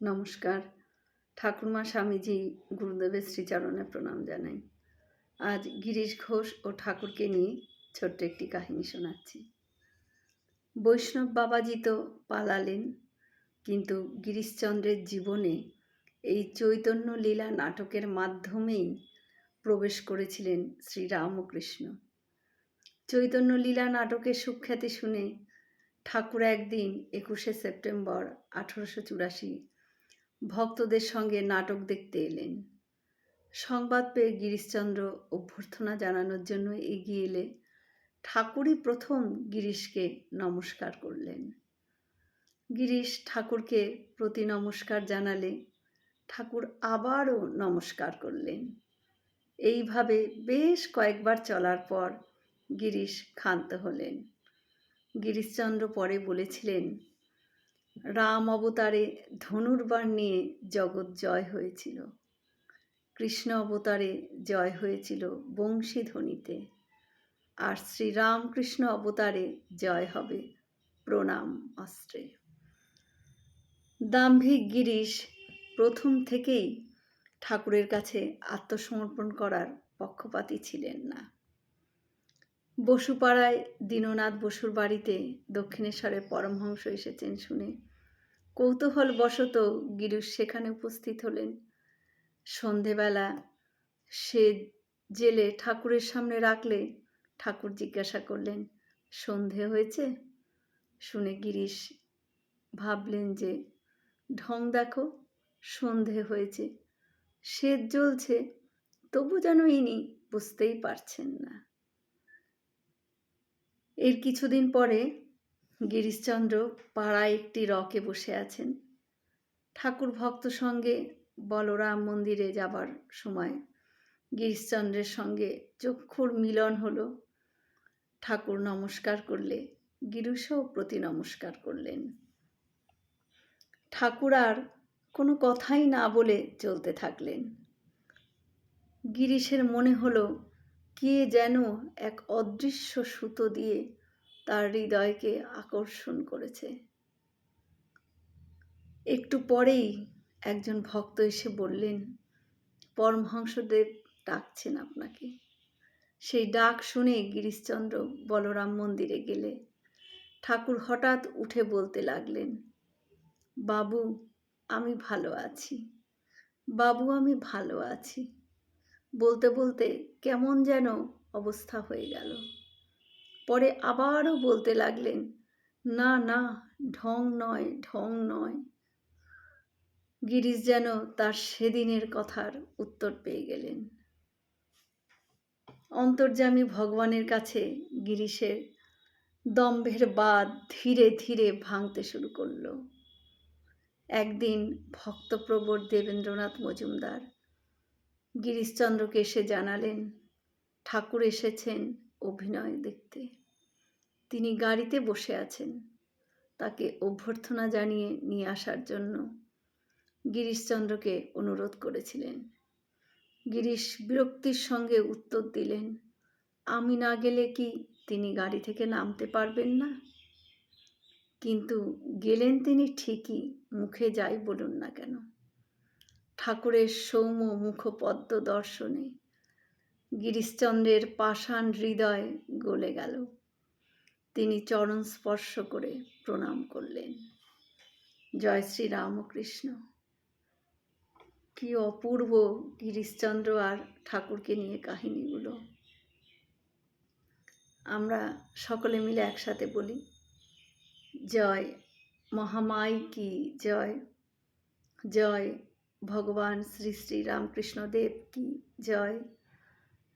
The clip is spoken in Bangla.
নমস্কার। ঠাকুরমা স্বামীজি গুরুদেবের শ্রীচরণে প্রণাম জানাই। আজ গিরিশ ঘোষ ও ঠাকুরকে নিয়ে ছোট্ট একটি কাহিনী শোনাচ্ছি। বৈষ্ণব বাবাজি তো পালালেন, কিন্তু গিরিশচন্দ্রের জীবনে এই চৈতন্য লীলা নাটকের মাধ্যমেই প্রবেশ করেছিলেন শ্রীরামকৃষ্ণ। চৈতন্য লীলা নাটকের সুখ্যাতি শুনে ঠাকুর একদিন একুশে সেপ্টেম্বর আঠেরোশো চুরাশি ভক্তদের সঙ্গে নাটক দেখতে এলেন। সংবাদ পেয়ে গিরিশচন্দ্র অভ্যর্থনা জানানোর জন্য এগিয়ে এলে ঠাকুরই প্রথম গিরিশকে নমস্কার করলেন। গিরিশ ঠাকুরকে প্রতি নমস্কার জানালে ঠাকুর আবারও নমস্কার করলেন। এইভাবে বেশ কয়েকবার চলার পর গিরিশ ক্ষান্ত হলেন। গিরিশচন্দ্র পরে বলেছিলেন রাম অবতারে ধনুর্বাণ নিয়ে জগৎ জয় হয়েছিল। কৃষ্ণ অবতারে জয় হয়েছিল বংশীধ্বনিতে। আর শ্রীরামকৃষ্ণ অবতারে জয় হবে প্রণাম অস্ত্রে। দাম্ভিক গিরিশ প্রথম থেকেই ঠাকুরের কাছে আত্মসমর্পণ করার পক্ষপাতী ছিলেন না। বসুপাড়ায় দীননাথ বসুর বাড়িতে দক্ষিণেশ্বরের পরমহংস এসেছেন শুনে কৌতূহল বশত গিরিশ সেখানে উপস্থিত হলেন। সন্ধেবেলা সে জেলে ঠাকুরের সামনে রাখলে ঠাকুর জিজ্ঞাসা করলেন, সন্ধে হয়েছে? শুনে গিরিশ ভাবলেন যে, ঢং দেখো, সন্ধে হয়েছে। শ্বেত জ্বলছে, তবু যেন ইনি বুঝতেই পারছেন না। এর কিছুদিন পরে গিরিশচন্দ্র পাড়ায় একটি রকে বসে আছেন। ঠাকুর ভক্ত সঙ্গে বলরাম মন্দিরে যাবার সময় গিরিশচন্দ্রের সঙ্গে চক্ষুর মিলন হলো। ঠাকুর নমস্কার করলে গিরিশও প্রতি নমস্কার করলেন। ঠাকুর আর কোনো কথাই না বলে চলতে থাকলেন। গিরিশের মনে হলো, কে যেন এক অদৃশ্য সুতো দিয়ে তার হৃদয়কে আকর্ষণ করেছে। একটু পরেই একজন ভক্ত এসে বললেন, পরমহংসদেব ডাকছেন আপনাকে। সেই ডাক শুনে গিরিশচন্দ্র বলরাম মন্দিরে গেলে। ঠাকুর হঠাৎ উঠে বলতে লাগলেন, বাবু, আমি ভালো আছি। বাবু, আমি ভালো আছি। বলতে বলতে কেমন যেন অবস্থা হয়ে গেল। পরে আবারও বলতে লাগলেন, না না, ঢং নয় ঢং নয়। গিরিশ যেন তার সেদিনের কথার উত্তর পেয়ে গেলেন। অন্তর্যামী ভগবানের কাছে গিরিশের দম্ভের বাদ ধীরে ধীরে ভাঙতে শুরু করল। একদিন ভক্তপ্রবর দেবেন্দ্রনাথ মজুমদার গিরিশচন্দ্রকে এসে জানালেন, ঠাকুর এসেছেন অভিনয় দেখতে। তিনি গাড়িতে বসে আছেন। তাকে অভ্যর্থনা জানিয়ে নিয়ে আসার জন্য গিরিশচন্দ্রকে অনুরোধ করেছিলেন। গিরিশ বিরক্তির সঙ্গে উত্তর দিলেন, আমি না গেলে কি তিনি গাড়ি থেকে নামতে পারবেন না? কিন্তু গেলেন তিনি ঠিকই, মুখে যাই বলুন না কেন। ঠাকুরের সৌম্য মুখপদ্ম দর্শনে গিরিশচন্দ্রের পাষাণ হৃদয় গলে গেল। তিনি চরণ স্পর্শ করে প্রণাম করলেন। জয় শ্রী রামকৃষ্ণ। কি অপূর্ব গিরিশচন্দ্র আর ঠাকুরকে নিয়ে কাহিনীগুলো। আমরা সকলে মিলে একসাথে বলি, জয় মহামাই কি জয়? জয় ভগবান শ্রী শ্রী রামকৃষ্ণদেব কি জয়?